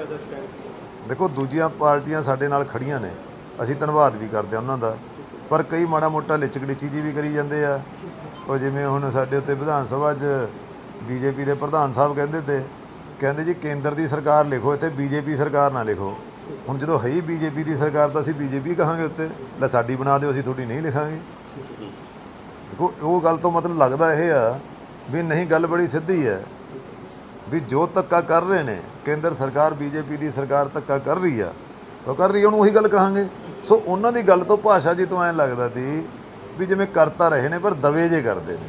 ਲੱਗਦਾ ਸ਼ਿਕਾਇਤ ਦੇਖੋ, ਦੂਜੀਆਂ ਪਾਰਟੀਆਂ ਸਾਡੇ ਨਾਲ ਖੜੀਆਂ ਨੇ। ਅਸੀਂ ਧੰਨਵਾਦ ਵੀ ਕਰਦੇ ਹਾਂ ਉਹਨਾਂ ਦਾ। ਪਰ ਕਈ ਮਾੜਾ ਮੋਟਾ ਲਿਚਕੜੀਚੀ ਜੀ ਵੀ ਕਰੀ ਜਾਂਦੇ ਆ। ਉਹ ਜਿਵੇਂ ਹੁਣ ਸਾਡੇ ਉੱਤੇ ਵਿਧਾਨ ਸਭਾ 'ਚ ਬੀਜੇਪੀ ਦੇ ਪ੍ਰਧਾਨ ਸਾਹਿਬ ਕਹਿੰਦੇ ਤੇ, ਕਹਿੰਦੇ ਜੀ, ਕੇਂਦਰ ਦੀ ਸਰਕਾਰ ਲਿਖੋ, ਇੱਥੇ ਬੀਜੇਪੀ ਸਰਕਾਰ ਨਾ ਲਿਖੋ। ਹੁਣ ਜਦੋਂ ਹੈ ਹੀ ਬੀਜੇਪੀ ਦੀ ਸਰਕਾਰ, ਤਾਂ ਅਸੀਂ ਬੀਜੇਪੀ ਕਹਾਂਗੇ ਉੱਤੇ। ਲੈ, ਸਾਡੀ ਬਣਾ ਦਿਓ, ਅਸੀਂ ਤੁਹਾਡੀ ਨਹੀਂ ਲਿਖਾਂਗੇ। ਦੇਖੋ, ਉਹ ਗੱਲ ਤੋਂ ਮਤਲਬ ਲੱਗਦਾ ਇਹ ਆ ਵੀ ਨਹੀਂ, ਗੱਲ ਬੜੀ ਸਿੱਧੀ ਹੈ। ਵੀ ਜੋ ਧੱਕਾ ਕਰ ਰਹੇ ਨੇ ਕੇਂਦਰ ਸਰਕਾਰ ਬੀਜੇਪੀ ਦੀ ਸਰਕਾਰ ਧੱਕਾ ਕਰ ਰਹੀ ਆ ਤਾਂ ਕਰ ਰਹੀ ਉਹਨੂੰ ਉਹੀ ਗੱਲ ਕਹਾਂਗੇ। ਸੋ ਉਹਨਾਂ ਦੀ ਗੱਲ ਤੋਂ ਭਾਸ਼ਾ ਜੀ ਤੋਂ ਐਂ ਲੱਗਦਾ ਸੀ ਵੀ ਜਿਵੇਂ ਕਰਤਾ ਰਹੇ ਨੇ ਪਰ ਦਵੇ ਜੇ ਕਰਦੇ ਨੇ।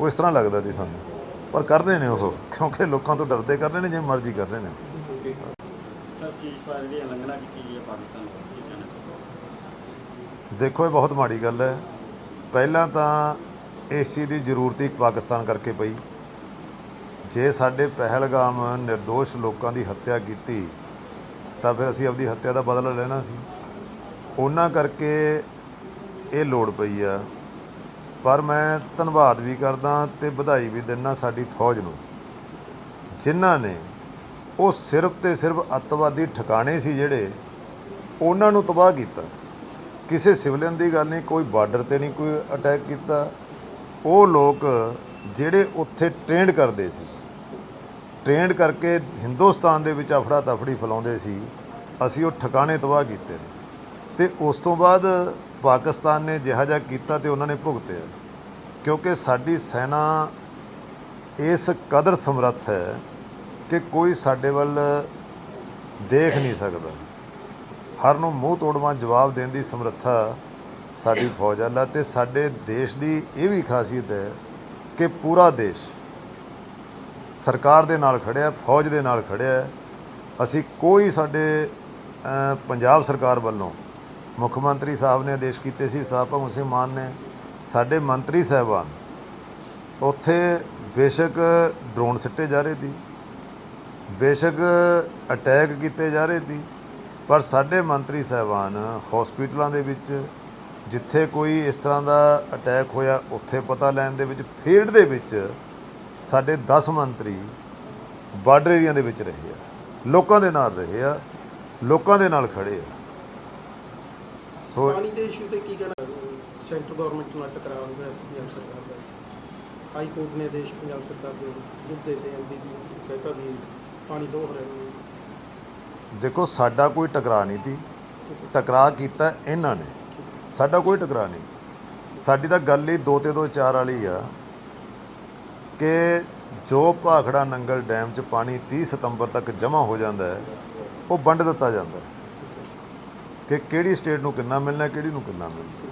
ਉਹ ਇਸ ਤਰ੍ਹਾਂ ਲੱਗਦਾ ਸੀ ਸਾਨੂੰ। ਪਰ ਕਰ ਰਹੇ ਨੇ ਉਹ ਕਿਉਂਕਿ ਲੋਕਾਂ ਤੋਂ ਡਰਦੇ ਕਰ ਰਹੇ ਨੇ ਜਿਵੇਂ ਮਰਜ਼ੀ ਕਰ ਰਹੇ ਨੇ। ਦੇਖੋ ਇਹ ਬਹੁਤ ਮਾੜੀ ਗੱਲ ਹੈ। ਪਹਿਲਾਂ ਤਾਂ ਇਸ ਚੀਜ਼ ਦੀ ਜ਼ਰੂਰਤ ਹੀ ਪਾਕਿਸਤਾਨ ਕਰਕੇ ਪਈ। ਜੇ ਸਾਡੇ ਪਹਿਲਗਾਮ નિર્ਦੋਸ਼ ਲੋਕਾਂ ਦੀ ਹੱਤਿਆ ਕੀਤੀ, ਤਾਂ ਫਿਰ ਅਸੀਂ ਆਪਣੀ ਹੱਤਿਆ ਦਾ ਬਦਲਾ ਲੈਣਾ ਸੀ। ਉਹਨਾਂ ਕਰਕੇ ਇਹ ਲੋੜ ਪਈ ਆ। ਪਰ ਮੈਂ ਧੰਨਵਾਦ ਵੀ ਕਰਦਾ ਤੇ ਵਧਾਈ ਵੀ ਦਿੰਦਾ ਸਾਡੀ ਫੌਜ ਨੂੰ। ਜਿਨ੍ਹਾਂ ਨੇ ਉਹ ਸਿਰਫ ਤੇ ਸਿਰਫ ਅੱਤਵਾਦੀ ਠਿਕਾਣੇ ਸੀ ਜਿਹੜੇ ਉਹਨਾਂ ਨੂੰ ਤਬਾਹ ਕੀਤਾ। ਕਿਸੇ ਸਿਵਲਿਅਨ ਦੀ ਗੱਲ ਨਹੀਂ, ਕੋਈ ਬਾਰਡਰ ਤੇ ਨਹੀਂ ਕੋਈ ਅਟੈਕ ਕੀਤਾ। ਉਹ ਲੋਕ ਜਿਹੜੇ ਉੱਥੇ ਟ੍ਰੇਨਡ ਕਰਦੇ ਸੀ। ਟ੍ਰੇਨਡ ਕਰਕੇ ਹਿੰਦੁਸਤਾਨ ਦੇ ਵਿੱਚ ਅਫੜਾ ਤਫੜੀ ਫੈਲਾਉਂਦੇ ਸੀ, ਅਸੀਂ ਉਹ ਠਿਕਾਣੇ ਤਬਾਹ ਕੀਤੇ ਨੇ। ਤੇ ਉਸ ਤੋਂ ਬਾਅਦ ਪਾਕਿਸਤਾਨ ਨੇ ਜਿਹਾ ਜਿਹਾ ਕੀਤਾ ਤੇ ਉਹਨਾਂ ਨੇ ਭੁਗਤਿਆ। ਕਿਉਂਕਿ ਸਾਡੀ ਸੈਨਾ ਇਸ ਕਦਰ ਸਮਰੱਥ ਹੈ ਕਿ ਕੋਈ ਸਾਡੇ ਵੱਲ ਦੇਖ ਨਹੀਂ ਸਕਦਾ। ਹਰ ਨੂੰ ਮੂੰਹ ਤੋੜਵਾਂ ਜਵਾਬ ਦੇਣ ਦੀ ਸਮਰੱਥਾ ਸਾਡੀ ਫੌਜ ਵੱਲ ਹੈ ਤੇ ਸਾਡੇ ਦੇਸ਼ ਦੀ ਇਹ ਵੀ ਖਾਸੀਅਤ ਹੈ ਕਿ ਪੂਰਾ ਦੇਸ਼ ਸਰਕਾਰ ਦੇ ਨਾਲ ਖੜਿਆ, ਫੌਜ ਦੇ ਨਾਲ ਖੜਿਆ ਅਸੀਂ ਕੋਈ ਸਾਡੇ ਪੰਜਾਬ ਸਰਕਾਰ ਵੱਲੋਂ ਮੁੱਖ ਮੰਤਰੀ ਸਾਹਿਬ ਨੇ ਆਦੇਸ਼ ਕੀਤੇ ਸੀ ਸਾਹਿਬ ਭਗਵੰਤ ਸਿੰਘ ਮਾਨ ਨੇ, ਸਾਡੇ ਮੰਤਰੀ ਸਾਹਿਬਾਨ, ਉੱਥੇ ਬੇਸ਼ੱਕ ਡਰੋਨ ਸਿੱਟੇ ਜਾ ਰਹੇ ਸੀ, ਬੇਸ਼ੱਕ ਅਟੈਕ ਕੀਤੇ ਜਾ ਰਹੇ ਸੀ, ਪਰ ਸਾਡੇ ਮੰਤਰੀ ਸਾਹਿਬਾਨ ਹਸਪੀਟਲਾਂ ਦੇ ਵਿੱਚ ਜਿੱਥੇ ਕੋਈ ਇਸ ਤਰ੍ਹਾਂ ਦਾ ਅਟੈਕ ਹੋਇਆ, ਉੱਥੇ ਪਤਾ ਲੈਣ ਦੇ ਵਿੱਚ ਫੀਲਡ ਦੇ ਵਿੱਚ ਸਾਡੇ 10 ਮੰਤਰੀ ਬਾਰਡਰ ਏਰੀਆ ਦੇ ਵਿੱਚ ਰਹੇ ਆ ਲੋਕਾਂ ਦੇ ਨਾਲ ਰਹੇ ਆ ਲੋਕਾਂ ਦੇ ਨਾਲ ਖੜੇ ਆ। ਸੋ ਪਾਣੀ ਦੇ ਇਸ਼ੂ ਤੇ ਕੀ ਕਹਿਣਾ? ਸੈਂਟਰ ਗਵਰਨਮੈਂਟ ਨਾਲ ਟਕਰਾਅ ਹੋਇਆ ਪੰਜਾਬ ਸਰਕਾਰ ਦਾ। ਹਾਈ ਕੋਰਟ ਨੇ ਆਦੇਸ਼ ਪੰਜਾਬ ਸਰਕਾਰ ਦੇ ਮੁੱਦੇ ਤੇ ਐਮਪੀ ਦੀ ਕਹਿਤਾ ਵੀ ਪਾਣੀ ਦੋ ਹਰਿਆਣਾ ਨੂੰ। ਦੇਖੋ ਸਾਡਾ ਕੋਈ ਟਕਰਾਅ ਨਹੀਂ ਸੀ। ਟਕਰਾਅ ਕੀਤਾ ਇਹਨਾਂ ਨੇ। ਸਾਡਾ ਕੋਈ ਟਕਰਾਅ ਨਹੀਂ। ਸਾਡੀ ਤਾਂ ਗੱਲ ਹੀ ਦੋ ਤੇ ਦੋ ਚਾਰ ਵਾਲੀ ਆ। ਕਿ ਜੋ ਭਾਖੜਾ ਨੰਗਲ ਡੈਮ 'ਚ ਪਾਣੀ 30 ਸਤੰਬਰ ਤੱਕ ਜਮ੍ਹਾਂ ਹੋ ਜਾਂਦਾ ਹੈ, ਉਹ ਵੰਡ ਦਿੱਤਾ ਜਾਂਦਾ ਹੈ। ਕਿ ਕਿਹੜੀ ਸਟੇਟ ਨੂੰ ਕਿੰਨਾ ਮਿਲਣਾ, ਕਿਹੜੀ ਨੂੰ ਕਿੰਨਾ ਮਿਲਣਾ।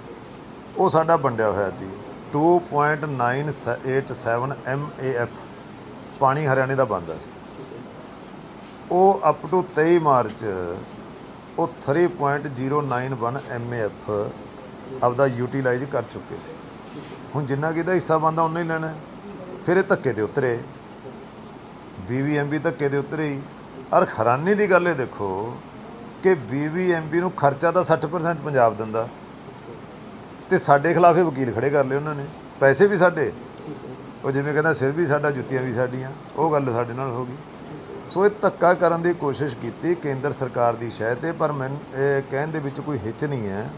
ਉਹ ਸਾਡਾ ਵੰਡਿਆ ਹੋਇਆ ਸੀ। 2.987 MAF ਪਾਣੀ ਹਰਿਆਣੇ ਦਾ ਬੰਦਾ ਸੀ। ਉਹ ਅਪ ਟੂ 23 ਮਾਰਚ, ਉਹ 3.091 MAF ਆਪਦਾ ਯੂਟਿਲਾਈਜ਼ ਕਰ ਚੁੱਕੇ ਸੀ। ਹੁਣ ਜਿੰਨਾ ਕਿਦਾ ਹਿੱਸਾ ਬੰਦਾ ਉਹਨਾਂ ਹੀ ਲੈਣਾ ਫਿਰ ਇਹ ਧੱਕੇ ਤੇ ਉਤਰੇ। BBMB ਧੱਕੇ ਦੇ ਉਤਰੇ ਹੀ। ਔਰ ਹੈਰਾਨੀ ਦੀ ਗੱਲ ਇਹ ਦੇਖੋ ਕਿ BBMB ਨੂੰ ਖਰਚਾ ਤਾਂ 60% ਪੰਜਾਬ ਦਿੰਦਾ। ਤੇ ਸਾਡੇ ਖਿਲਾਫ ਇਹ ਵਕੀਲ ਖੜੇ ਕਰ ਲਏ ਉਹਨਾਂ ਨੇ। ਪੈਸੇ ਵੀ ਸਾਡੇ। ਉਹ ਜਿਵੇਂ ਕਹਿੰਦਾ ਸਿਰ ਵੀ ਸਾਡਾ, ਜੁੱਤੀਆਂ ਵੀ ਸਾਡੀਆਂ। ਉਹ ਗੱਲ ਸਾਡੇ ਨਾਲ ਹੋ ਗਈ। ਸੋ ਇਹ ਧੱਕਾ ਕਰਨ ਦੀ ਕੋਸ਼ਿਸ਼ ਕੀਤੀ ਕੇਂਦਰ ਸਰਕਾਰ ਦੀ ਸ਼ਹਿ ਤੇ ਪਰ ਮੈਂ ਇਹ ਕਹਿਣ ਦੇ ਵਿੱਚ ਕੋਈ ਹਿੱਚ ਨਹੀਂ ਹੈ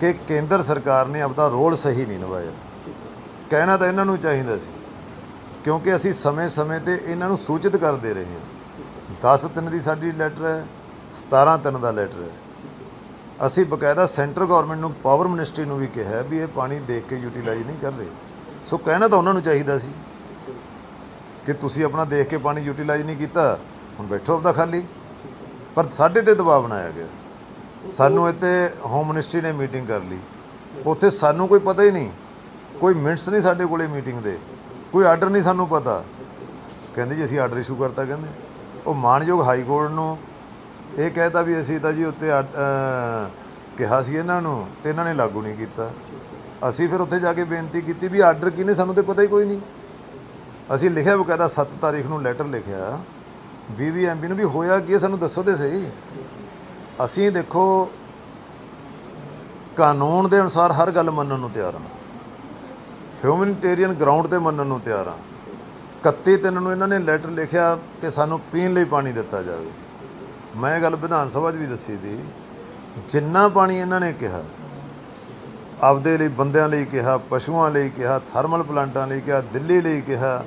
ਕਿ ਕੇਂਦਰ ਸਰਕਾਰ ਨੇ ਆਪਦਾ ਰੋਲ ਸਹੀ ਨਹੀਂ ਨਿਭਾਇਆ। ਕਹਿਣਾ ਤਾਂ ਇਹਨਾਂ ਨੂੰ ਚਾਹੀਦਾ ਸੀ, ਕਿਉਂਕਿ ਅਸੀਂ ਸਮੇਂ-ਸਮੇਂ ਤੇ ਇਹਨਾਂ ਨੂੰ ਸੂਚਿਤ ਕਰਦੇ ਰਹੇ ਹਾਂ। 10 ਤਿੰਨ ਦੀ ਸਾਡੀ ਲੈਟਰ ਹੈ 17 ਤਿੰਨ ਦਾ ਲੈਟਰ ਹੈ। ਅਸੀਂ ਬਕਾਇਦਾ ਸੈਂਟਰ ਗਵਰਨਮੈਂਟ ਨੂੰ ਪਾਵਰ ਮਿਨਿਸਟਰੀ ਨੂੰ ਵੀ ਕਿਹਾ ਵੀ ਇਹ ਪਾਣੀ ਦੇਖ ਕੇ ਯੂਟਿਲਾਈਜ਼ ਨਹੀਂ ਕਰ ਰਹੇ। ਸੋ ਕਹਿਣਾ ਤਾਂ ਉਹਨਾਂ ਨੂੰ ਚਾਹੀਦਾ ਸੀ ਕਿ ਤੁਸੀਂ ਆਪਣਾ ਦੇਖ ਕੇ ਪਾਣੀ ਯੂਟਿਲਾਈਜ਼ ਨਹੀਂ ਕੀਤਾ, ਹੁਣ ਬੈਠੋ ਆਪਦਾ ਖਾਲੀ। ਪਰ ਸਾਡੇ ਤੇ ਦਬਾਅ ਬਣਾਇਆ ਗਿਆ। ਸਾਨੂੰ ਇੱਥੇ ਹੋਮ ਮਿਨਿਸਟਰੀ ਨੇ ਮੀਟਿੰਗ ਕਰ ਲਈ। ਉੱਥੇ ਸਾਨੂੰ ਕੋਈ ਪਤਾ ਹੀ ਨਹੀਂ ਕੋਈ ਮਿੰਟਸ ਨਹੀਂ ਸਾਡੇ ਕੋਲੇ ਮੀਟਿੰਗ ਦੇ, ਕੋਈ ਆਰਡਰ ਨਹੀਂ ਸਾਨੂੰ ਪਤਾ। ਕਹਿੰਦੇ ਜੀ ਅਸੀਂ ਆਰਡਰ ਇਸ਼ੂ ਕਰਤਾ, ਕਹਿੰਦੇ। ਉਹ ਮਾਨਯੋਗ ਹਾਈ ਕੋਰਟ ਨੂੰ ਇਹ ਕਹਿਤਾ ਵੀ ਅਸੀਂ ਤਾਂ ਜੀ ਉੱਤੇ ਆ- ਕਿਹਾ ਸੀ ਇਹਨਾਂ ਨੂੰ ਤੇ ਇਹਨਾਂ ਨੇ ਲਾਗੂ ਨਹੀਂ ਕੀਤਾ। ਅਸੀਂ ਫਿਰ ਉੱਥੇ ਜਾ ਕੇ ਬੇਨਤੀ ਕੀਤੀ ਵੀ ਆਰਡਰ ਕਿਹਨੇ ਸਾਨੂੰ ਤੇ ਪਤਾ ਹੀ ਕੋਈ ਨਹੀਂ। ਅਸੀਂ ਲਿਖਿਆ ਬਕਾਇਦਾ 7 ਤਾਰੀਖ ਨੂੰ ਲੈਟਰ ਲਿਖਿਆ। ਬੀਬੀਐਮਬੀ ਨੂੰ ਵੀ ਹੋਇਆ ਕੀ ਸਾਨੂੰ ਦੱਸੋ ਤੇ ਸਹੀ। ਅਸੀਂ ਦੇਖੋ, ਕਾਨੂੰਨ ਦੇ ਅਨੁਸਾਰ ਹਰ ਗੱਲ ਮੰਨਣ ਨੂੰ ਤਿਆਰ ਹਾਂ। ਹਿਊਮਨਿਟੇਰੀਅਨ ਗਰਾਊਂਡ ਤੇ ਮੰਨਣ ਨੂੰ ਤਿਆਰ ਹਾਂ 31 ਤਿੰਨ ਨੂੰ ਇਹਨਾਂ ਨੇ ਲੈਟਰ ਲਿਖਿਆ ਕਿ ਸਾਨੂੰ ਪੀਣ ਲਈ ਪਾਣੀ ਦਿੱਤਾ ਜਾਵੇ। ਮੈਂ ਇਹ ਗੱਲ ਵਿਧਾਨ ਸਭਾ 'ਚ ਵੀ ਦੱਸੀ ਸੀ। ਜਿੰਨਾ ਪਾਣੀ ਇਹਨਾਂ ਨੇ ਕਿਹਾ, ਆਪਦੇ ਲਈ, ਬੰਦਿਆਂ ਲਈ ਕਿਹਾ, ਪਸ਼ੂਆਂ ਲਈ ਕਿਹਾ ਥਰਮਲ ਪਲਾਂਟਾਂ ਲਈ ਕਿਹਾ, ਦਿੱਲੀ ਲਈ ਕਿਹਾ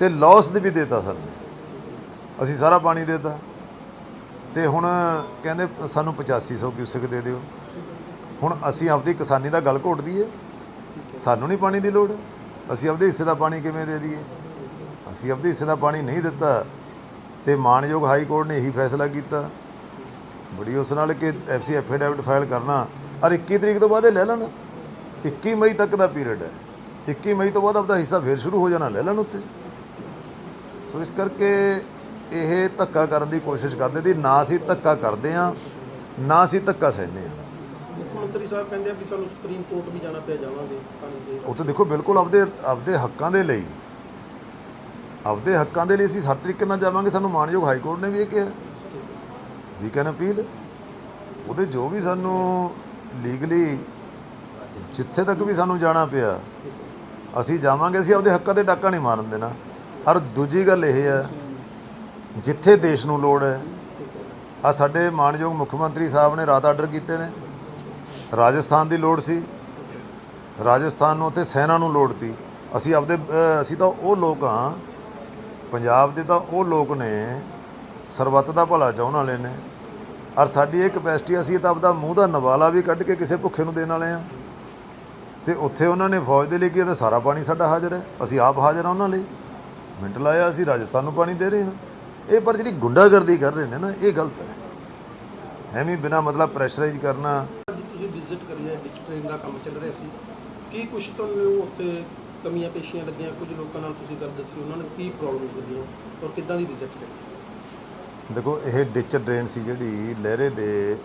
ਤੇ ਲਾਸ ਦੇ ਵੀ ਦੇਤਾ ਸਾਨੂੰ ਅਸੀਂ ਸਾਰਾ ਪਾਣੀ ਦੇਤਾ। ਤੇ ਹੁਣ ਕਹਿੰਦੇ ਸਾਨੂੰ 8500 ਕਿਊਸਿਕ ਦੇ ਦਿਓ। ਹੁਣ ਅਸੀਂ ਆਪਦੀ ਕਿਸਾਨੀ ਦਾ ਗੱਲ ਘੋਟਦੀ ਦਈਏ। ਸਾਨੂੰ ਨਹੀਂ ਪਾਣੀ ਦੀ ਲੋੜ। ਅਸੀਂ ਆਪਦੇ ਹਿੱਸੇ ਦਾ ਪਾਣੀ ਕਿਵੇਂ ਦੇ ਦਈਏ? ਅਸੀਂ ਆਪਦੇ ਹਿੱਸੇ ਦਾ ਪਾਣੀ ਨਹੀਂ ਦਿੱਤਾ ਤੇ ਮਾਨਯੋਗ ਹਾਈ ਕੋਰਟ ਨੇ ਇਹੀ ਫੈਸਲਾ ਕੀਤਾ। ਬੜੀ ਉਸ ਨਾਲ ਕਿ ਐਫਸੀ ਐਫੀਡੈਵਿਟ ਫਾਈਲ ਕਰਨਾ। ਔਰ 21 ਤਰੀਕ ਤੋਂ ਬਾਅਦ ਇਹ ਲੈ ਲੈਣ। 21 ਮਈ ਤੱਕ ਦਾ ਪੀਰੀਅਡ ਹੈ। 21 ਮਈ ਤੋਂ ਬਾਅਦ ਆਪਦਾ ਹਿੱਸਾ ਫੇਰ ਸ਼ੁਰੂ ਹੋ ਜਾਣਾ, ਲੈ ਲੈਣ ਉੱਤੇ। ਸੋ ਇਸ ਕਰਕੇ ਇਹ ਧੱਕਾ ਕਰਨ ਦੀ ਕੋਸ਼ਿਸ਼ ਕਰਦੇ ਦੀ, ਨਾ ਅਸੀਂ ਧੱਕਾ ਕਰਦੇ ਆ ਨਾ ਅਸੀਂ ਧੱਕਾ ਸਹਿੰਦੇ ਆ ਮੰਤਰੀ ਸਾਹਿਬ ਕਹਿੰਦੇ ਆ ਵੀ ਸਾਨੂੰ ਸੁਪਰੀਮ ਕੋਰਟ ਵੀ ਜਾਣਾ ਪਿਆ ਜਾਵਾਂਗੇ ਪਾਣੀ ਦੇ। ਉਹ ਤਾਂ ਦੇਖੋ ਬਿਲਕੁਲ ਆਪਦੇ ਆਪਦੇ ਹੱਕਾਂ ਦੇ ਲਈ। ਆਪਦੇ ਹੱਕਾਂ ਦੇ ਲਈ ਅਸੀਂ ਹਰ ਤਰੀਕੇ ਨਾਲ ਜਾਵਾਂਗੇ, ਸਾਨੂੰ ਮਾਨਯੋਗ ਹਾਈ ਕੋਰਟ ਨੇ ਵੀ ਇਹ ਕਿਹਾ। ਵੀ ਕੈਨ ਅਪੀਲ, ਉਹਦੇ ਜੋ ਵੀ ਸਾਨੂੰ ਲੀਗਲੀ ਜਿੱਥੇ ਤੱਕ ਵੀ ਸਾਨੂੰ ਜਾਣਾ ਪਿਆ, ਅਸੀਂ ਜਾਵਾਂਗੇ, ਅਸੀਂ ਆਪਦੇ ਹੱਕਾਂ ਤੇ ਡਾਕਾ ਨਹੀਂ ਮਾਰਨ ਦੇਣਾ। ਔਰ ਦੂਜੀ ਗੱਲ ਇਹ ਹੈ, ਜਿੱਥੇ ਦੇਸ਼ ਨੂੰ ਲੋੜ ਹੈ ਆ ਸਾਡੇ ਮਾਨਯੋਗ ਮੁੱਖ ਮੰਤਰੀ ਸਾਹਿਬ ਨੇ ਰਾਤ ਆਰਡਰ ਕੀਤੇ ਨੇ। ਰਾਜਸਥਾਨ ਦੀ ਲੋੜ ਸੀ। ਰਾਜਸਥਾਨ ਨੂੰ ਤੇ ਸੈਨਾ ਨੂੰ ਲੋੜ ਤੀ। ਅਸੀਂ ਆਪਦੇ ਅਸੀਂ ਤਾਂ ਉਹ ਲੋਕ ਹਾਂ। ਪੰਜਾਬ ਦੇ ਤਾਂ ਉਹ ਲੋਕ ਨੇ। ਸਰਬੱਤ ਦਾ ਭਲਾ ਚਾਹਣ ਵਾਲੇ ਨੇ। ਔਰ ਸਾਡੀ ਇਹ ਕਪੈਸਿਟੀ ਅਸੀਂ ਤਾਂ ਆਪਦਾ ਮੂੰਹ ਦਾ ਨਵਾਲਾ ਵੀ ਕੱਢ ਕੇ ਕਿਸੇ ਭੁੱਖੇ ਨੂੰ ਦੇਣ ਵਾਲੇ ਆ ਤੇ ਉੱਥੇ ਉਹਨਾਂ ਨੇ ਫੌਜ ਦੇ ਲਈ ਕੀ ਤਾਂ ਸਾਰਾ ਪਾਣੀ ਸਾਡਾ ਹਾਜ਼ਰ ਹੈ। ਅਸੀਂ ਆਪ ਹਾਜ਼ਰ ਆ ਉਹਨਾਂ ਲਈ। ਮਿੰਟ ਲਾਇਆ, ਅਸੀਂ ਰਾਜਸਥਾਨ ਨੂੰ ਪਾਣੀ ਦੇ ਰਹੇ ਹਾਂ। ਇਹ ਪਰ ਜਿਹੜੀ ਗੁੰਡਾਗਰਦੀ ਕਰ ਰਹੇ ਨੇ ਨਾ, ਇਹ ਗਲਤ ਹੈ। ਐਵੇਂ ਬਿਨਾ ਮਤਲਬ ਪ੍ਰੈਸ਼ਰਾਈਜ਼ ਕਰਨਾ। ਵਿਜ਼ਿਟ ਕਰੀ ਹੈ ਡਿਚ ਟ੍ਰੇਨ ਦਾ ਕੰਮ ਚੱਲ ਰਿਹਾ ਸੀ। ਕੀ ਕੁਝ ਤੁਹਾਨੂੰ ਉੱਥੇ ਕਮੀਆਂ ਪੇਸ਼ੀਆਂ ਲੱਗੀਆਂ? ਕੁਝ ਲੋਕਾਂ ਨਾਲ ਤੁਸੀਂ ਗੱਲ ਦੱਸੀ, ਉਹਨਾਂ ਨੂੰ ਕੀ ਪ੍ਰੋਬਲਮ ਲੱਗੀਆਂ ਔਰ ਕਿੱਦਾਂ ਦੀ ਵਿਜ਼ਿਟ ਕਰੀ ਦੇਖੋ, ਇਹ ਡਿਚ ਡਰੇਨ ਸੀ ਜਿਹੜੀ ਲਹਿਰੇ ਦੇ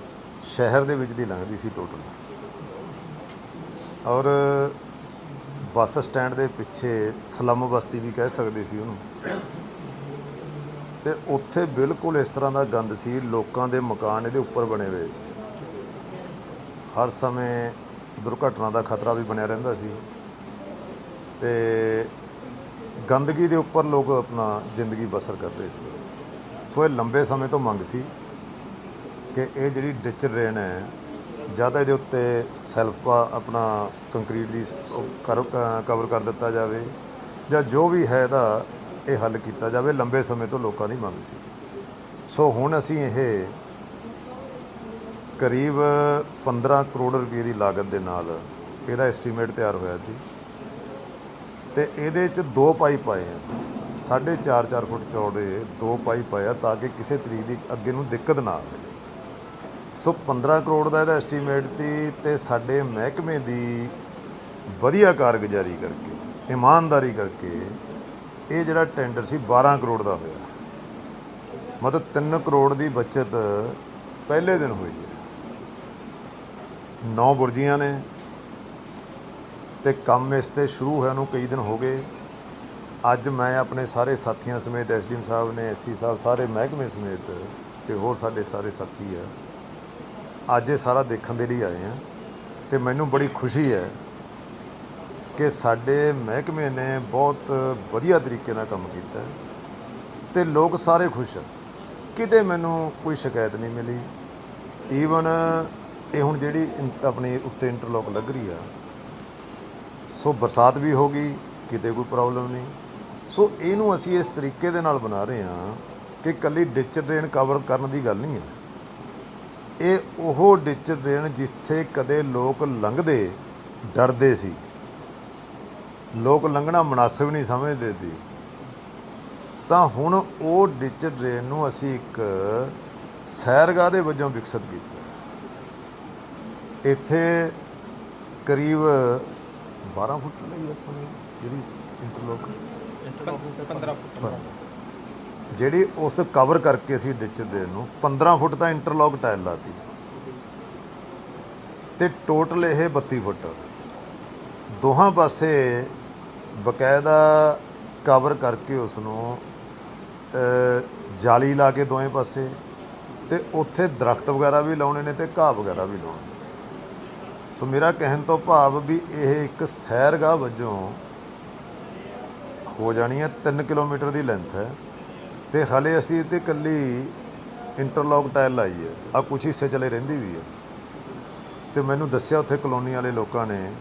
ਸ਼ਹਿਰ ਦੇ ਵਿੱਚ ਦੀ ਲੰਘਦੀ ਸੀ ਟੋਟਲ ਔਰ ਬੱਸ ਸਟੈਂਡ ਦੇ ਪਿੱਛੇ ਸਲਮ ਬਸਤੀ ਵੀ ਕਹਿ ਸਕਦੇ ਸੀ ਉਹਨੂੰ। ਤੇ ਉੱਥੇ ਬਿਲਕੁਲ ਇਸ ਤਰ੍ਹਾਂ ਦਾ ਗੰਦ ਸੀ, ਲੋਕਾਂ ਦੇ ਮਕਾਨ ਇਹਦੇ ਉੱਪਰ ਬਣੇ ਹੋਏ ਸੀ। ਹਰ ਸਮੇਂ ਦੁਰਘਟਨਾ ਦਾ ਖਤਰਾ ਵੀ ਬਣਿਆ ਰਹਿੰਦਾ ਸੀ। ਤੇ ਗੰਦਗੀ ਦੇ ਉੱਪਰ ਲੋਕ ਆਪਣਾ ਜ਼ਿੰਦਗੀ ਬਸਰ ਕਰ ਰਹੇ ਸੀ। ਸੋ ਇਹ ਲੰਬੇ ਸਮੇਂ ਤੋਂ ਮੰਗ ਸੀ ਕਿ ਇਹ ਜਿਹੜੀ ਡਿਚ ਡਰੇਨ ਹੈ, ਜ਼ਿਆਦਾ ਇਹਦੇ ਉੱਤੇ ਸੈਲਫ ਆਪਣਾ ਕੰਕਰੀਟ ਦੀ ਕਵਰ ਕਰ ਦਿੱਤਾ ਜਾਵੇ ਜਾਂ ਜੋ ਵੀ ਹੈ ਇਹਦਾ ਇਹ ਹੱਲ ਕੀਤਾ ਜਾਵੇ। ਲੰਬੇ ਸਮੇਂ ਤੋਂ ਲੋਕਾਂ ਦੀ ਮੰਗ ਸੀ। ਸੋ ਹੁਣ ਅਸੀਂ ਇਹ ਕਰੀਬ 15 ਕਰੋੜ ਰੁਪਏ ਦੀ ਲਾਗਤ ਦੇ ਨਾਲ ਇਹਦਾ ਐਸਟੀਮੇਟ ਤਿਆਰ ਹੋਇਆ ਸੀ ਤੇ ਇਹਦੇ ਚ ਦੋ ਪਾਈਪ ਆਏ ਆ। ਸਾਢੇ ਚਾਰ ਚਾਰ ਫੁੱਟ ਚੌੜੇ ਦੋ ਪਾਈਪ ਆਇਆ ਤਾਂ ਕਿ ਕਿਸੇ ਤਰੀਕ ਦੀ ਅੱਗੇ ਨੂੰ ਦਿੱਕਤ ਨਾ ਆਵੇ। ਸੋ 15 ਕਰੋੜ ਦਾ ਇਹਦਾ ਐਸਟੀਮੇਟ ਸੀ ਤੇ ਸਾਡੇ ਮਹਿਕਮੇ ਦੀ ਵਧੀਆ ਕਾਰਗੁਜ਼ਾਰੀ ਕਰਕੇ, ਇਮਾਨਦਾਰੀ ਕਰਕੇ ਇਹ ਜਿਹੜਾ ਟੈਂਡਰ ਸੀ 12 ਕਰੋੜ ਦਾ ਹੋਇਆ। ਮਤਲਬ 3 ਕਰੋੜ ਦੀ ਬਚਤ ਪਹਿਲੇ ਦਿਨ ਹੋਈ ਨੌ ਬੁਰਜੀਆਂ ਨੇ ਤੇ ਕੰਮ ਇਸ ਤੇ ਸ਼ੁਰੂ ਹੋਇਆ ਨੂੰ ਕਈ ਦਿਨ ਹੋ ਗਏ। ਅੱਜ ਮੈਂ ਆਪਣੇ ਸਾਰੇ ਸਾਥੀਆਂ ਸਮੇਤ ਐਸਡੀਐਮ ਸਾਹਿਬ ਨੇ ਐਸਸੀ ਸਾਹਿਬ, ਸਾਰੇ ਮਹਿਕਮੇ ਸਮੇਤ ਤੇ ਹੋਰ ਸਾਡੇ ਸਾਰੇ ਸਾਥੀ ਆ। ਅੱਜ ਇਹ ਸਾਰਾ ਦੇਖਣ ਦੇ ਲਈ ਆਏ ਆ ਤੇ ਮੈਨੂੰ ਬੜੀ ਖੁਸ਼ੀ ਹੈ ਕਿ ਸਾਡੇ ਮਹਿਕਮੇ ਨੇ ਬਹੁਤ ਵਧੀਆ ਤਰੀਕੇ ਨਾਲ ਕੰਮ ਕੀਤਾ ਹੈ ਤੇ ਲੋਕ ਸਾਰੇ ਖੁਸ਼ ਆ। ਕਿਤੇ ਮੈਨੂੰ ਕੋਈ ਸ਼ਿਕਾਇਤ ਨਹੀਂ ਮਿਲੀ। ਈਵਨ ਇਹ ਹੁਣ ਜਿਹੜੀ ਇਨ- ਆਪਣੇ ਉੱਤੇ ਇੰਟਰਲੋਕ ਲੱਗ ਰਹੀ ਆ, ਸੋ ਬਰਸਾਤ ਵੀ ਹੋ ਗਈ, ਕਿਤੇ ਕੋਈ ਪ੍ਰੋਬਲਮ ਨਹੀਂ। ਸੋ ਇਹਨੂੰ ਅਸੀਂ ਇਸ ਤਰੀਕੇ ਦੇ ਨਾਲ ਬਣਾ ਰਹੇ ਹਾਂ ਕਿ ਕੱਲੀ ਡਿਚ ਡਰੇਨ ਕਵਰ ਕਰਨ ਦੀ ਗੱਲ ਨਹੀਂ ਹੈ ਇਹ ਉਹ ਡਿਚ ਡਰੇਨ ਜਿੱਥੇ ਕਦੇ ਲੋਕ ਲੰਘਦੇ, ਡਰਦੇ ਸੀ। ਲੋਕ ਲੰਘਣਾ ਮناسب ਨਹੀਂ ਸਮਝਦੇ ਸੀ। ਤਾਂ ਹੁਣ ਉਹ ਡਿਚ ਡਰੇਨ ਨੂੰ ਅਸੀਂ ਇੱਕ ਸੈਰਗਾਹ ਦੇ ਵਜੋਂ ਵਿਕਸਿਤ ਕੀਤਾ। ਇੱਥੇ ਕਰੀਬ 12 ਫੁੱਟ ਲਈ ਆਪਣੀ ਜਿਹੜੀ ਇੰਟਰਲੋਕ 15 ਫੁੱਟ। ਜਿਹੜੀ ਉਸ ਤੋਂ ਕਵਰ ਕਰਕੇ ਅਸੀਂ ਡਿਚ ਦੇ ਨੂੰ 15 ਫੁੱਟ ਦਾ ਇੰਟਰਲੌਕ ਟਾਇਲ ਲਾਤੀ। ਤੇ ਟੋਟਲ ਇਹ 32 ਫੁੱਟ। ਦੋਹਾਂ ਪਾਸੇ ਬਕਾਇਦਾ ਕਵਰ ਕਰਕੇ ਉਸ ਨੂੰ ਜਾਲੀ ਲਾ ਕੇ ਦੋਵੇਂ ਪਾਸੇ ਤੇ ਉੱਥੇ ਦਰਖਤ ਵਗੈਰਾ ਵੀ ਲਾਉਣੇ ਨੇ ਤੇ ਘਾਹ ਵਗੈਰਾ ਵੀ ਲਾਉਣੇ ਸੋ ਮੇਰਾ ਕਹਿਣ ਤੋਂ ਭਾਵ ਵੀ ਇਹ ਇੱਕ ਸੈਰਗਾਹ ਵਜੋਂ ਹੋ ਜਾਣੀ ਹੈ 3 ਕਿਲੋਮੀਟਰ ਦੀ ਲੈਂਥ ਹੈ ਤੇ ਹਲੇ ਅਸੀਂ ਇੱਥੇ ਕੱਲੀ ਇੰਟਰਲੌਕ ਟਾਇਲ ਲਾਈ ਹੈ। ਆ ਕੁਛ ਹਿੱਸੇ ਚਲੇ ਰਹਿੰਦੀ ਵੀ ਹੈ। ਤੇ ਮੈਨੂੰ ਦੱਸਿਆ ਉੱਥੇ ਕਲੋਨੀ ਵਾਲੇ ਲੋਕਾਂ ਨੇ,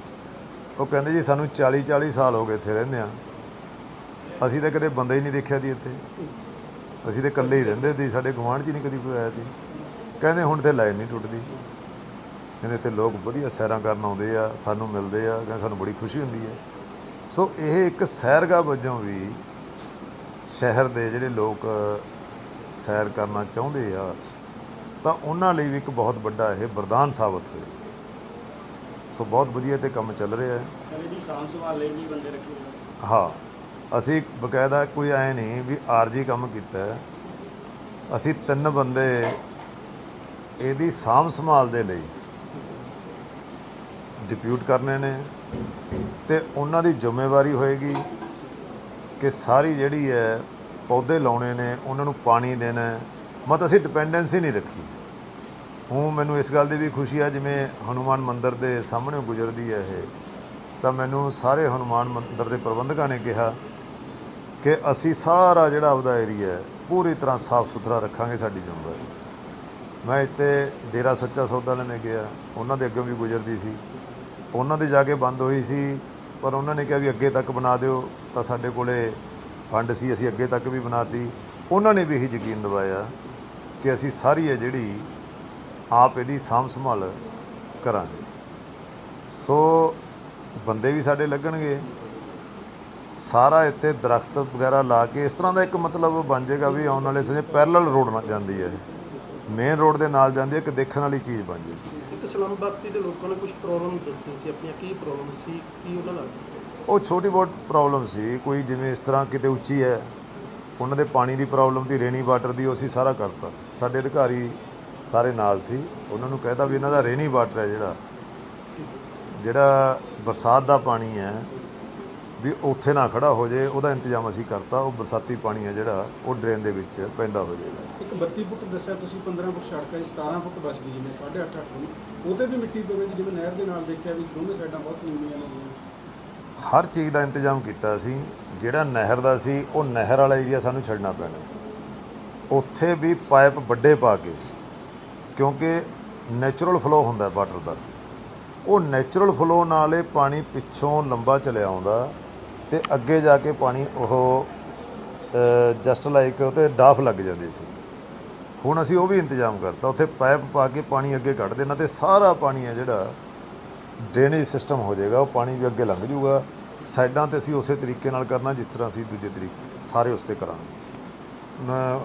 ਉਹ ਕਹਿੰਦੇ ਜੀ ਸਾਨੂੰ 40 40 ਸਾਲ ਹੋ ਗਏ ਇੱਥੇ ਰਹਿੰਦੇ ਆ ਅਸੀਂ ਤਾਂ ਕਦੇ ਬੰਦਾ ਹੀ ਨਹੀਂ ਦੇਖਿਆ ਦੀ ਇੱਥੇ। ਅਸੀਂ ਤਾਂ ਇਕੱਲੇ ਹੀ ਰਹਿੰਦੇ ਸੀ, ਸਾਡੇ ਗੁਆਂਢ 'ਚ ਹੀ ਨਹੀਂ ਕਦੀ ਕੋਈ ਆਇਆ ਸੀ। ਕਹਿੰਦੇ ਹੁਣ ਤੇ ਲਾਈਨ ਨਹੀਂ ਟੁੱਟਦੀ। ਕਹਿੰਦੇ ਤੇ ਲੋਕ ਵਧੀਆ ਸੈਰਾਂ ਕਰਨ ਆਉਂਦੇ ਆ ਸਾਨੂੰ ਮਿਲਦੇ ਆ ਕਹਿੰਦੇ ਸਾਨੂੰ ਬੜੀ ਖੁਸ਼ੀ ਹੁੰਦੀ ਹੈ ਸੋ ਇਹ ਇੱਕ ਸੈਰਗਾ ਵਜੋਂ ਵੀ ਸ਼ਹਿਰ ਦੇ ਜਿਹੜੇ ਲੋਕ ਸੈਰ ਕਰਨਾ ਚਾਹੁੰਦੇ ਆ ਤਾਂ ਉਹਨਾਂ ਲਈ ਵੀ ਇੱਕ ਬਹੁਤ ਵੱਡਾ ਇਹ ਵਰਦਾਨ ਸਾਬਤ ਹੋਇਆ ਸੋ ਬਹੁਤ ਵਧੀਆ ਤੇ ਕੰਮ ਚੱਲ ਰਿਹਾ ਹੈ ਲਈ ਵੀ ਬੰਦੇ ਰੱਖੇ। ਹਾਂ ਅਸੀਂ ਬਕਾਇਦਾ ਕੋਈ ਐ ਨਹੀਂ ਵੀ ਆਰਜੀ ਕੰਮ ਕੀਤਾ। ਅਸੀਂ ਤਿੰਨ ਬੰਦੇ ਇਹਦੀ ਸਾਂਭ ਸੰਭਾਲ ਦੇ ਲਈ ਡਿਪਿਊਟ ਕਰਨੇ ਨੇ ਤੇ ਉਹਨਾਂ ਦੀ ਜ਼ਿੰਮੇਵਾਰੀ ਹੋਏਗੀ ਕਿ ਸਾਰੀ ਜਿਹੜੀ ਹੈ ਪੌਦੇ ਲਾਉਣੇ ਨੇ, ਉਹਨਾਂ ਨੂੰ ਪਾਣੀ ਦੇਣਾ ਮਤ ਅਸੀਂ ਡਿਪੈਂਡੈਂਸੀ ਨਹੀਂ ਰੱਖੀ। ਹੂੰ ਮੈਨੂੰ ਇਸ ਗੱਲ ਦੀ ਵੀ ਖੁਸ਼ੀ ਆ, ਜਿਵੇਂ ਹਨੂਮਾਨ ਮੰਦਿਰ ਦੇ ਸਾਹਮਣੇ ਗੁਜ਼ਰਦੀ ਹੈ ਇਹ, ਤਾਂ ਮੈਨੂੰ ਸਾਰੇ ਹਨੂਮਾਨ ਮੰਦਿਰ ਦੇ ਪ੍ਰਬੰਧਕਾਂ ਨੇ ਕਿਹਾ ਕਿ ਅਸੀਂ ਸਾਰਾ ਜਿਹੜਾ ਆਪਦਾ ਏਰੀਆ ਹੈ, ਪੂਰੀ ਤਰ੍ਹਾਂ ਸਾਫ਼ ਸੁਥਰਾ ਰੱਖਾਂਗੇ ਸਾਡੀ ਜ਼ਿੰਮੇਵਾਰੀ। ਮੈਂ ਇੱਥੇ ਡੇਰਾ ਸੱਚਾ ਸੌਦਾ ਲੈਣੇ ਗਿਆ, ਉਹਨਾਂ ਦੇ ਅੱਗੇ ਵੀ ਗੁਜ਼ਰਦੀ ਸੀ। ਉਹਨਾਂ ਦੇ ਜਾ ਕੇ ਬੰਦ ਹੋਈ ਸੀ, ਪਰ ਉਹਨਾਂ ਨੇ ਕਿਹਾ ਵੀ ਅੱਗੇ ਤੱਕ ਬਣਾ ਦਿਓ, ਤਾਂ ਸਾਡੇ ਕੋਲੇ ਫੰਡ ਸੀ, ਅਸੀਂ ਅੱਗੇ ਤੱਕ ਵੀ ਬਣਾਤੀ। ਉਹਨਾਂ ਨੇ ਵੀ ਇਹੀ ਯਕੀਨ ਦਿਵਾਇਆ ਕਿ ਅਸੀਂ ਸਾਰੀ ਹੈ ਜਿਹੜੀ ਆਪ ਇਹਦੀ ਸਾਂਭ ਸੰਭਾਲ ਕਰਾਂਗੇ। ਸੋ ਬੰਦੇ ਵੀ ਸਾਡੇ ਲੱਗਣਗੇ। ਸਾਰਾ ਇੱਥੇ ਦਰਖਤ ਵਗੈਰਾ ਲਾ ਕੇ ਇਸ ਤਰ੍ਹਾਂ ਦਾ ਇੱਕ ਮਤਲਬ ਬਣ ਜਾਏਗਾ ਵੀ ਆਉਣ ਵਾਲੇ ਸਮੇਂ ਪੈਰਲਲ ਰੋਡ ਨਾਲ ਜਾਂਦੀ ਹੈ ਮੇਨ ਰੋਡ ਦੇ ਨਾਲ ਜਾਂਦੀ ਹੈ, ਇੱਕ ਦੇਖਣ ਵਾਲੀ ਚੀਜ਼ ਬਣ ਜਾਏਗੀ। ਇੱਕ ਬਸਤੀ ਦੇ ਲੋਕਾਂ ਨੇ ਕੁਝ ਪ੍ਰੋਬਲਮ ਦੱਸੀ ਸੀ, ਆਪਣੀਆਂ ਕੀ ਪ੍ਰੋਬਲਮ ਸੀ, ਕੀ ਉਹਨਾਂ ਨਾਲ? ਉਹ ਛੋਟੀ ਬਹੁਤ ਪ੍ਰੋਬਲਮ ਸੀ, ਕੋਈ ਜਿਵੇਂ ਇਸ ਤਰ੍ਹਾਂ ਕਿਤੇ ਉੱਚੀ ਹੈ, ਉਹਨਾਂ ਦੇ ਪਾਣੀ ਦੀ ਪ੍ਰੋਬਲਮ ਦੀ ਰੇਨੀ ਵਾਟਰ ਦੀ, ਉਹ ਅਸੀਂ ਸਾਰਾ ਕਰਤਾ। ਸਾਡੇ ਅਧਿਕਾਰੀ ਸਾਰੇ ਨਾਲ ਸੀ, ਉਹਨਾਂ ਨੂੰ ਕਹਿਤਾ ਵੀ ਇਹਨਾਂ ਦਾ ਰੇਨੀ ਵਾਟਰ ਹੈ ਜਿਹੜਾ। ਜਿਹੜਾ ਬਰਸਾਤ ਦਾ ਪਾਣੀ ਹੈ ਵੀ ਉੱਥੇ ਨਾ ਖੜਾ ਹੋ ਜੇ ਉਹਦਾ ਇੰਤਜ਼ਾਮ ਅਸੀਂ ਕਰਤਾ ਉਹ ਬਰਸਾਤੀ ਪਾਣੀ ਹੈ ਜਿਹੜਾ ਉਹ ਡਰੇਨ ਦੇ ਵਿੱਚ ਪੈਂਦਾ ਹੋ ਜਾਏਗਾ। ਇੱਕ 32 ਫੁੱਟ ਦੱਸਿਆ ਤੁਸੀਂ 15 ਫੁੱਟ ਸੜਕ ਹੈ ਜੀ, 17 ਫੁੱਟ ਬਚ ਗਈ ਜਿਵੇਂ 8.5 ਅੱਠ ਫੁੱਟ ਉਹਤੇ ਵੀ ਮਿੱਟੀ ਪਵੇ ਜਿਵੇਂ ਨਹਿਰ ਦੇ ਨਾਲ ਦੇਖਿਆ ਵੀ ਦੋਨੇ ਸਾਈਡਾਂ ਬਹੁਤ ਨੀਵੀਆਂ ਨੇ। ਹਰ ਚੀਜ਼ ਦਾ ਇੰਤਜ਼ਾਮ ਕੀਤਾ ਸੀ ਜਿਹੜਾ ਨਹਿਰ ਦਾ ਸੀ ਉਹ ਨਹਿਰ ਵਾਲਾ ਏਰੀਆ ਸਾਨੂੰ ਛੱਡਣਾ ਪੈਣਾ। ਉੱਥੇ ਵੀ ਪਾਈਪ ਵੱਡੇ ਪਾ ਕੇ ਕਿਉਂਕਿ ਨੇਚਰਲ ਫਲੋ ਹੁੰਦਾ ਵਾਟਰ ਦਾ। ਉਹ ਨੇਚਰਲ ਫਲੋ ਨਾਲ ਇਹ ਪਾਣੀ ਪਿੱਛੋਂ ਲੰਬਾ ਚਲਿਆ ਆਉਂਦਾ ਤੇ ਅੱਗੇ ਜਾ ਕੇ ਪਾਣੀ ਉਹ ਜਸਟ ਲਾਈਕ ਉਤੇ ਡਾਫ ਲੱਗ ਜਾਂਦੀ ਸੀ। ਹੁਣ ਅਸੀਂ ਉਹ ਵੀ ਇੰਤਜ਼ਾਮ ਕਰਤਾ। ਉੱਥੇ ਪਾਈਪ ਪਾ ਕੇ ਪਾਣੀ ਅੱਗੇ ਕੱਢ ਦੇਣਾ ਤੇ ਸਾਰਾ ਪਾਣੀ ਹੈ ਜਿਹੜਾ ਡਰੇਨੇਜ ਸਿਸਟਮ ਹੋ ਜਾਏਗਾ। ਉਹ ਪਾਣੀ ਵੀ ਅੱਗੇ ਲੰਘ ਜਾਊਗਾ। ਸਾਈਡਾਂ ਤੇ ਅਸੀਂ ਉਸੇ ਤਰੀਕੇ ਨਾਲ ਕਰਨਾ, ਜਿਸ ਤਰ੍ਹਾਂ ਅਸੀਂ ਦੂਜੇ ਤਰੀਕੇ ਸਾਰੇ ਉਸ ਤੇ ਕਰਾਂਗੇ।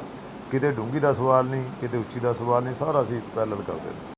ਕਿਤੇ ਡੂੰਗੀ ਦਾ ਸਵਾਲ ਨਹੀਂ, ਕਿਤੇ ਉੱਚੀ ਦਾ ਸਵਾਲ ਨਹੀਂ, ਸਾਰਾ ਅਸੀਂ ਪੈਰਲਲ ਕਰਦੇ ਨੇ